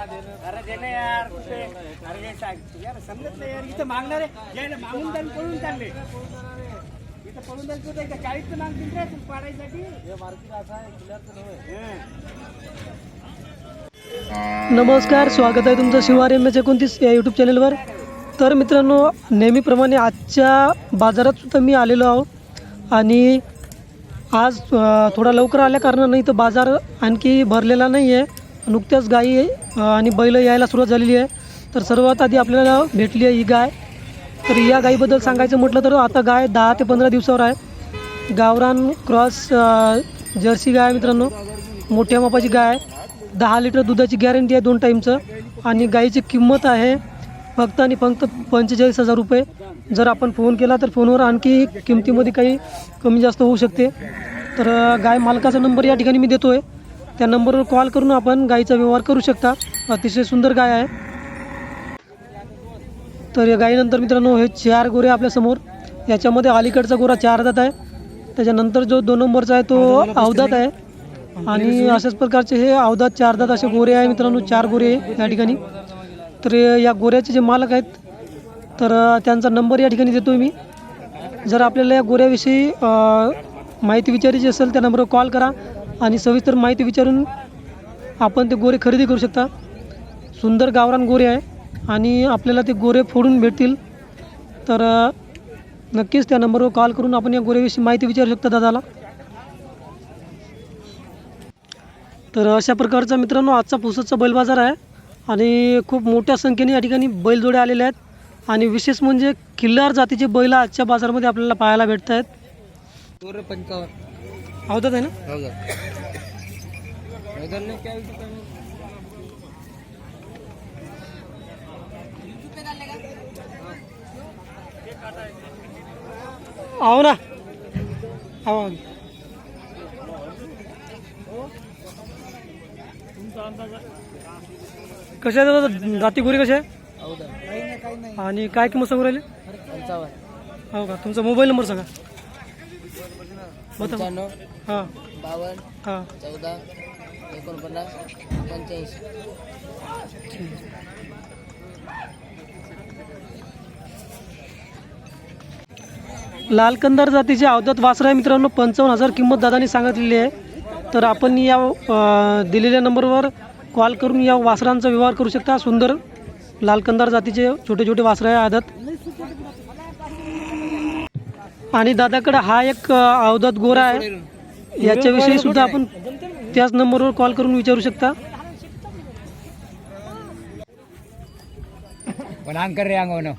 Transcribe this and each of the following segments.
अरे दे ना यार कुठे अरे हे सांग यार समजत नाही यार इथं मागणार आहे यायला मागून त्यांनी पळून चालले इथं पळून जाईल तुझं इथं चाळीस मागतील रे तू पाडायसाठी हं. नमस्कार स्वागत आहे तुमचं शिवार एम एच एकोणतीस या यूट्यूब चॅनलवर तर मित्रांनो नेहमीप्रमाणे आजच्या बाजारात सुद्धा मी आलेलो आहो आणि आज थोडा लवकर आल्या कारणानं इथं बाजार आणखी भरलेला नाही आहे नुकत्याच गाई आणि बैल यायला सुरुवात झालेली आहे. तर सर्वात आधी आपल्याला भेटली आहे ही गाय. तर या गाईबद्दल सांगायचं म्हटलं तर आता गाय दहा ते पंधरा दिवसावर आहे. गावरान क्रॉस जर्सी गाय मित्रांनो. मोठ्या मापाची गाय आहे. दहा लिटर दुधाची गॅरंटी आहे दोन टाईमचं. आणि गाईची किंमत आहे फक्त आणि फक्त पंचेचाळीस हजार रुपये. जर आपण फोन केला तर फोनवर आणखी किमतीमध्ये काही कमी जास्त होऊ शकते. तर गाय मालकाचा नंबर या ठिकाणी मी देतो आहे त्या नंबरवर कॉल करून आपण गाईचा व्यवहार करू शकता. अतिशय सुंदर गाय आहे. तर या गाईनंतर मित्रांनो हे चार गोरे आपल्यासमोर याच्यामध्ये अलीकडचा गोरा चार दात आहे. त्याच्यानंतर जो दोन नंबरचा आहे तो अवदात आहे. आणि अशाच प्रकारचे हे अवदात चार दात असे गोरे आहे मित्रांनो चार गोरे या ठिकाणी. तर या गोऱ्याचे जे मालक आहेत तर त्यांचा नंबर या ठिकाणी देतो मी. जर आपल्याला या गोऱ्याविषयी माहिती विचारायची असेल त्या नंबरवर कॉल करा. आणि सविस्तर माहिती विचारून आपण ते गोरे खरेदी करू शकता. सुंदर गावरान गोरे आहे आणि आपल्याला ते गोरे फोडून भेटतील. तर नक्कीच त्या नंबरवर कॉल करून आपण या गोऱ्याविषयी माहिती विचारू शकता दादाला. तर अशा प्रकारचा मित्रांनो आजचा पुसदचा बैल बाजार आहे आणि खूप मोठ्या संख्येने या ठिकाणी बैलजोडे आलेले आहेत. आणि विशेष म्हणजे किल्लार जातीचे बैल आजच्या बाजारामध्ये आपल्याला पाहायला भेटत आहेत आवडत आहे ना? आहो ना. आहो कशा आहे दादा जाती गोरी कशा आहे आणि काय किंमत सांगू राहिले? हो का? तुमचा मोबाईल नंबर सांगा. पंच्याण्णव हां. बावन्न हां. चौदा एकोणपन्नास पंच्याऐंशी. लाल कंदार जातीचे अवधत वासर आहे मित्रांनो पंचावन्न हजार किंमत दादानी सांगितलेली आहे. तर आपण या अ, दिलेल्या नंबरवर कॉल करून या वासरांचा व्यवहार करू शकता. सुंदर लाल कंदार जातीचे छोटे छोटे वासरं आहे आदत. आणि दादाकडे हा एक अवधत गोरा आहे. याच्याविषयी सुद्धा आपण त्याच नंबरवर कॉल करून विचारू शकता. पण अंकर रे अंगवनं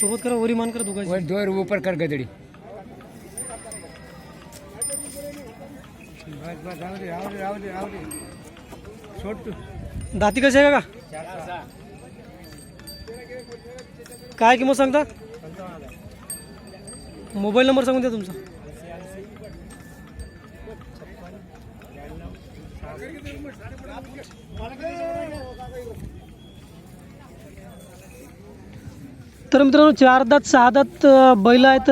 सोबत करा वरी मान करा दोघांची दोर ऊपर कर गदडी. दाती कशी आहे का काय किंमत सांगता? मोबाईल नंबर सांगून द्या तुमचा. तर मित्रांनो चार दात सहा दात बैल आहेत.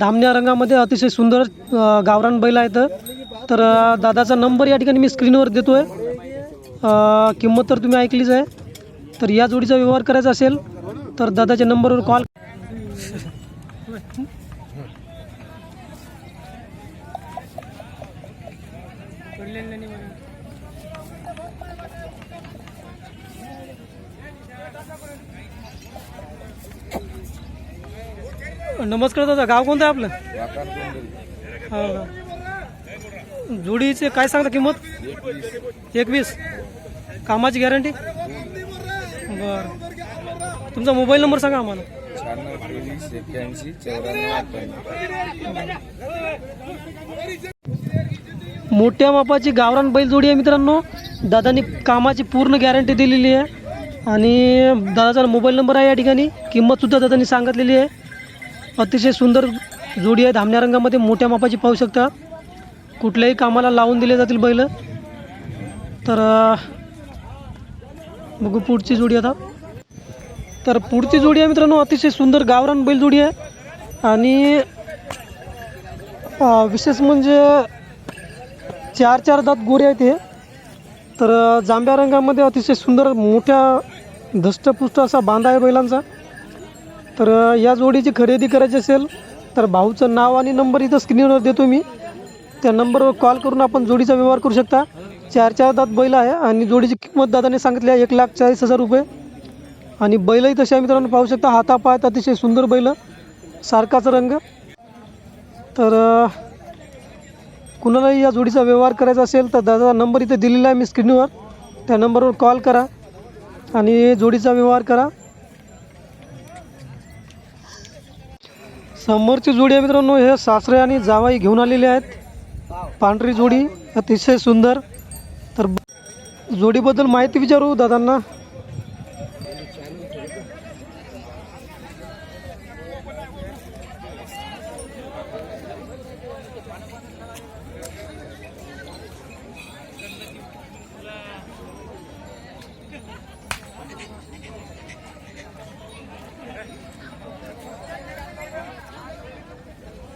धामण्या रंगामध्ये अतिशय सुंदर गावरान बैल आहेत. तर दादाचा नंबर या ठिकाणी मी स्क्रीनवर देतो आहे किंमत तर तुम्ही ऐकलीच आहे. तर या जोडीचा व्यवहार करायचा असेल तर दादाच्या नंबरवर कॉल नमस्कार दादा गाव कोणतं आहे आपलं? हो का? जोडीचे काय सांगता किंमत? एकवीस. कामाची गॅरंटी? बरं. तुमचा मोबाईल नंबर सांगा आम्हाला. मोठ्या मापाची गावरान बैल जोडी आहे मित्रांनो. दादानी कामाची पूर्ण गॅरंटी दिलेली आहे. आणि दादाचा मोबाईल नंबर आहे या ठिकाणी. किंमतसुद्धा दादानी सांगितलेली आहे. अतिशय सुंदर जोडी आहे. धामण्या रंगामध्ये मोठ्या मापाची पाहू शकता. कुठल्याही कामाला लावून दिले जातील बैल. तर बघू पुढची जोडी आता. तर पुढची जोडी आहे मित्रांनो अतिशय सुंदर गावरान बैल जोडी आहे. आणि विशेष म्हणजे चार चार दात गोरे आहेत हे. तर जांभ्या रंगामध्ये अतिशय सुंदर मोठ्या धष्टपुष्ट असा बांधा आहे बैलांचा. तर या जोडीची खरेदी करायची असेल तर भाऊचं नाव आणि नंबर इथं स्क्रीनवर देतो मी. त्या नंबरवर कॉल करून आपण जोडीचा व्यवहार करू शकता. चार चार दात बैल आहे आणि जोडीची किंमत दादाने सांगितली आहे एक लाख चाळीस हजार रुपये. आणि बैलही तसे आहे मित्रांनो पाहू शकता हातापायात अतिशय सुंदर बैल सारखाचा रंग. तर कुणालाही या जोडीचा व्यवहार करायचा असेल तर दादा नंबर इथे दिलेला आहे मी स्क्रीनवर. त्या नंबरवर कॉल करा आणि जोडीचा व्यवहार करा. समोरची जोडी आहे मित्रांनो हे सासरे आणि जावाई घेऊन आलेले आहेत. पांढरी जोडी अतिशय सुंदर. तर जोडीबद्दल माहिती विचारू दादांना.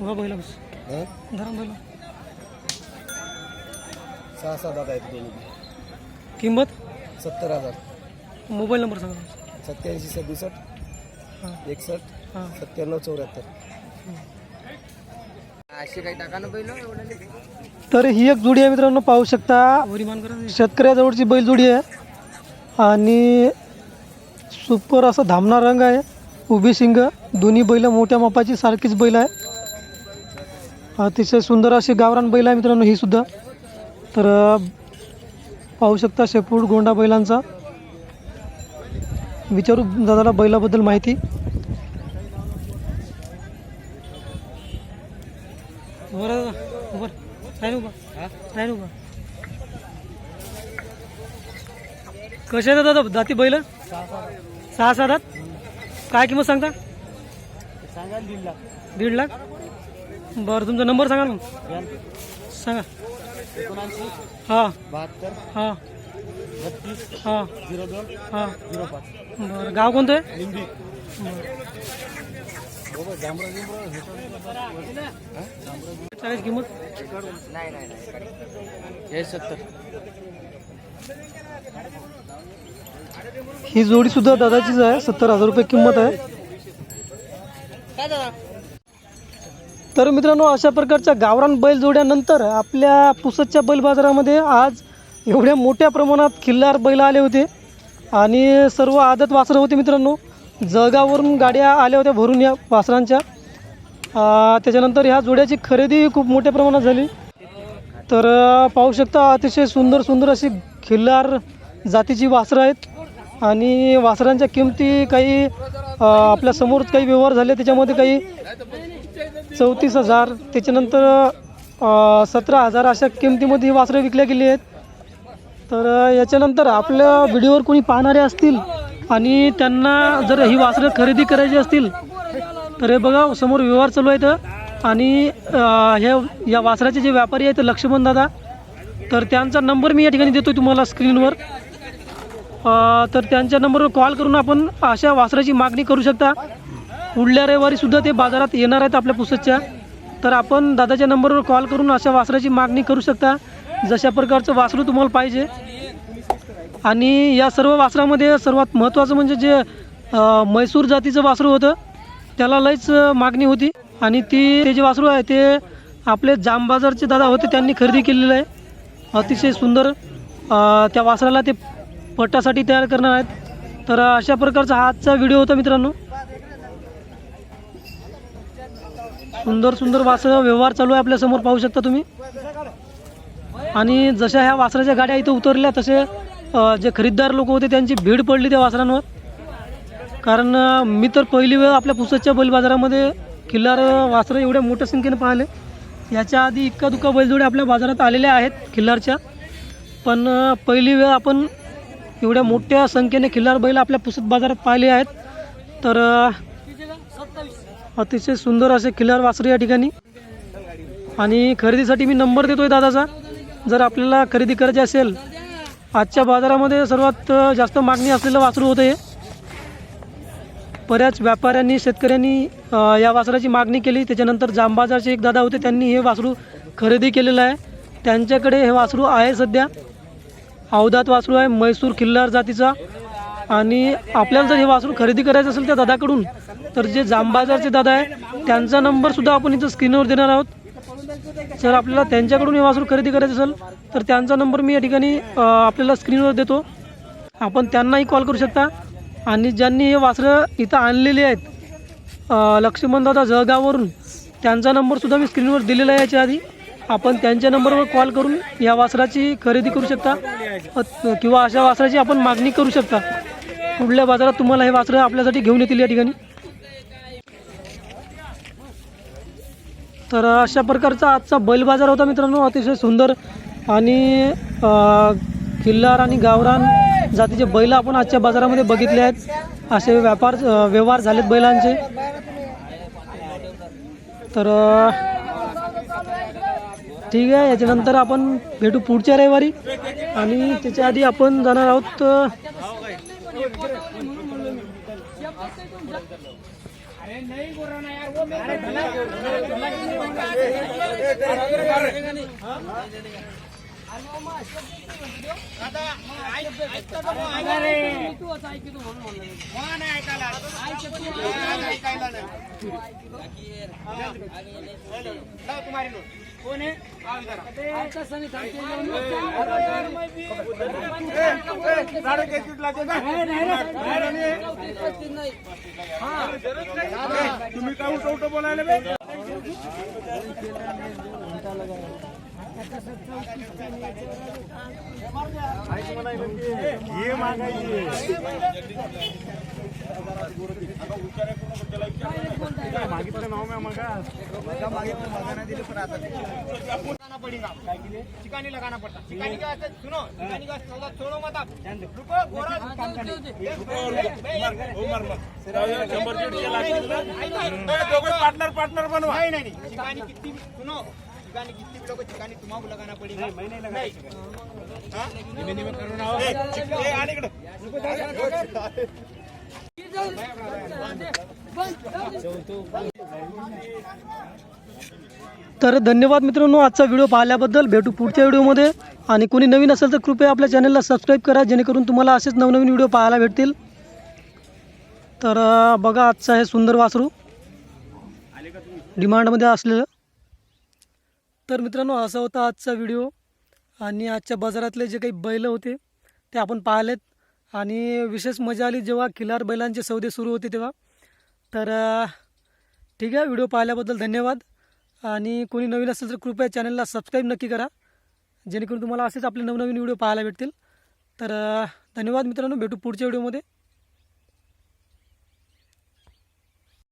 वा बैला बस. धरा बैला सहा सात दादा आहेत दोन्ही. किंमत? सत्तर हजार. मोबाईल नंबर सांगा. सत्याऐंशी सदुसष्ट हां. एकसष्ट हां. सत्त्याण्णव चौऱ्याहत्तर. तर ही एक जोडी आहे मित्रांनो पाहू शकता. शेतकऱ्याजवळची बैलजोडी आहे. आणि सुपर असा धामणा रंग आहे. उभी शिंग दोन्ही बैल मोठ्या मापाची सारखीच बैल आहे. अतिशय सुंदर अशी गावरान बैल आहे मित्रांनो ही सुद्धा. तर पाहू शकता शेपूट गोंडा बैलांचा. विचारू दादाला बैलाबद्दल माहिती. कसे आहेत दादा दाती बैल? सहा सहा दात काय किंमत सांगता? सांगा दीड लाख. दीड लाख? बरं तुमचा नंबर सांगा ना. मग सांगा. एकोणऐंशी हां. बहात्तर हां. बत्तीस हां. झिरो दोन हां. झिरो पाच. बरं गाव कोणतं आहे? लिंबी. चाळीस किंमत? नाही नाही नाही हे सत्तर. ही जोडीसुद्धा दादाचीच आहे. सत्तर हजार रुपये किंमत आहे. काय दादा? तर मित्रांनो अशा प्रकारच्या गावरान बैल जोड्यानंतर आपल्या पुसदच्या बैल बाजारामध्ये आज एवढ्या मोठ्या प्रमाणात खिल्लार बैल आले होते. आणि सर्व आदत वासरं होते मित्रांनो. जळगाववरून गाड्या आल्या होत्या भरून या वासरांच्या. त्याच्यानंतर ह्या जोड्याची खरेदी खूप मोठ्या प्रमाणात झाली. तर पाहू शकता अतिशय सुंदर सुंदर अशी खिल्लार जातीची वासरं आहेत. आणि वासरांच्या किमती काही अं, आपल्यासमोर काही व्यवहार झाले त्याच्यामध्ये काही चौतीस हजार. त्याच्यानंतर सतरा हजार अशा किमतीमध्ये ही वासरं विकल्या गेली आहेत. तर याच्यानंतर आपल्या व्हिडिओवर कोणी पाहणारे असतील आणि त्यांना जर ही वासरं खरेदी करायची असतील तर हे बघा समोर व्यवहार चालू आहेत. आणि हे ह्या या वासराचे जे व्यापारी आहेत लक्ष्मण दादा तर त्यांचा नंबर मी या ठिकाणी देतो तुम्हाला स्क्रीनवर. तर त्यांच्या नंबरवर कॉल करून आपण अशा वासराची मागणी करू शकता. पुढल्या रविवारी सुद्धा ते बाजारात येणार आहेत आपल्या पुसदच्या तर आपण दादाच्या नंबरवर कॉल करून अशा वासराची मागणी करू शकता. जशा प्रकारचं वासरू तुम्हाला पाहिजे. आणि या सर्व वासरामध्ये सर्वात महत्त्वाचं म्हणजे जे म्हैसूर जातीचं वासरू होतं त्याला लईच मागणी होती. आणि ती ते जे वासरू आहे ते आपले जामबाजारचे दादा होते त्यांनी खरेदी केलेलं आहे. अतिशय सुंदर त्या वासराला ते पट्टासाठी तयार करणार आहेत. तर अशा प्रकारचा हा आजचा व्हिडिओ होता मित्रांनो. सुंदर सुंदर वासरं व्यवहार चालू आहे आपल्यासमोर पाहू शकता तुम्ही. आणि जशा ह्या वासराच्या गाड्या इथं उतरल्या तसे जे खरीददार लोक होते त्यांची भीड पडली त्या वासरांवर. कारण मी तर पहिली वेळ आपल्या पुसदच्या बैल बाजारामध्ये किल्लार वासरं एवढ्या मोठ्या संख्येने पाहिले. याच्या आधी इक्का दुका बैलजोडे आपल्या बाजारात आलेल्या आहेत खिल्लारच्या. पण पहिली वेळ आपण एवढ्या मोठ्या संख्येने खिल्लार बैल आपल्या पुसद बाजारात पाहिले आहेत. तर अतिशय सुंदर असे खिल्लार वासरे या ठिकाणी. आणि खरेदीसाठी मी नंबर देतोय दादाचा. जर आपल्याला खरेदी करायची असेल आजच्या बाजारामध्ये सर्वात जास्त मागणी असलेलं वासरू होतं हे. बऱ्याच व्यापाऱ्यांनी शेतकऱ्यांनी या वासराची मागणी केली. त्याच्यानंतर जांबाजारचे एक दादा होते त्यांनी हे वासरू खरेदी केलेलं आहे. त्यांच्याकडे हे वासरू आहे सध्या. अवधात वासरू आहे म्हैसूर खिल्लार जातीचा. आणि आपल्याला जर हे वासरू खरेदी करायचं असेल त्या दादाकडून तर जे जामबाजारचे दादा आहे त्यांचा नंबरसुद्धा आपण इथं स्क्रीनवर देणार आहोत. जर आपल्याला त्यांच्याकडून हे वासरू खरेदी करायचं असेल तर त्यांचा नंबर मी या ठिकाणी आपल्याला स्क्रीनवर देतो. आपण त्यांनाही कॉल करू शकता. आणि ज्यांनी हे वासरं इथं आणलेली आहेत लक्ष्मणदादा जळगाववरून त्यांचा नंबरसुद्धा मी स्क्रीनवर दिलेला आहे याच्या आधी. आपण त्यांच्या नंबरवर कॉल करून या वासराची खरेदी करू शकता. किंवा अशा वासराची आपण मागणी करू शकता. पुढल्या बाजारात तुम्हाला हे वासरं आपल्यासाठी घेऊन येतील या ठिकाणी. तर अशा प्रकारचा आजचा बैल बाजार होता मित्रांनो अतिशय सुंदर आणि किल्लार आणि गावरान जातीचे बैल आपण आजच्या बाजारामध्ये बघितले आहेत. असे व्यापार व्यवहार झालेत बैलांचे. तर ठीक आहे याच्यानंतर आपण भेटू पुढच्या रविवारी आणि त्याच्या आधी आपण जाणार आहोत नहीं बोल रहा ना यार वो मेरे ऐकायला तुम्हारी कोण आहे? तुम्ही काय उठ उठ बोलायला हे मागायची. मागितलं नाव मी लगाना पड़ेगा चिकानी लगाना पड़ता चिकानी का सुनो चिकानी का सौदा छोड़ो मत आप रुको गोरा पार्टनर पार्टनर बनवा नहीं नहीं. चिकानी कितनी सुनो चिकानी कितनी भी लोगों चिकानी तुम्हारा लगाना पड़ेगा मैं नहीं लगाना नहीं करो ना ए आने इकडं. तर धन्यवाद मित्रांनो आजचा व्हिडिओ पाहिल्याबद्दल. भेटू पुढच्या व्हिडिओमध्ये. आणि कोणी नवीन असेल तर कृपया आपल्या चॅनलला सबस्क्राईब करा जेणेकरून तुम्हाला असेच नवनवीन व्हिडिओ पाहायला भेटतील. तर बघा आजचा हे सुंदर वासरू. डिमांडमध्ये असलेलं. तर मित्रांनो असा होता आजचा व्हिडिओ. आणि आजच्या बाजारातले जे काही बैल होते ते आपण पाहिलेत. आणि विशेष मजा आली जेव्हा किलार बैलांचे सौदे सुरू होते तेव्हा. तर ठीक आहे व्हिडिओ पाहिल्याबद्दल धन्यवाद. आणि कोणी नवीन असेल तर कृपया चॅनलला सबस्क्राईब नक्की करा. जेणेकरून तुम्हाला असेच आपले नवनवीन व्हिडिओ पाहायला भेटतील. तर धन्यवाद मित्रांनो. भेटू पुढच्या व्हिडिओमध्ये.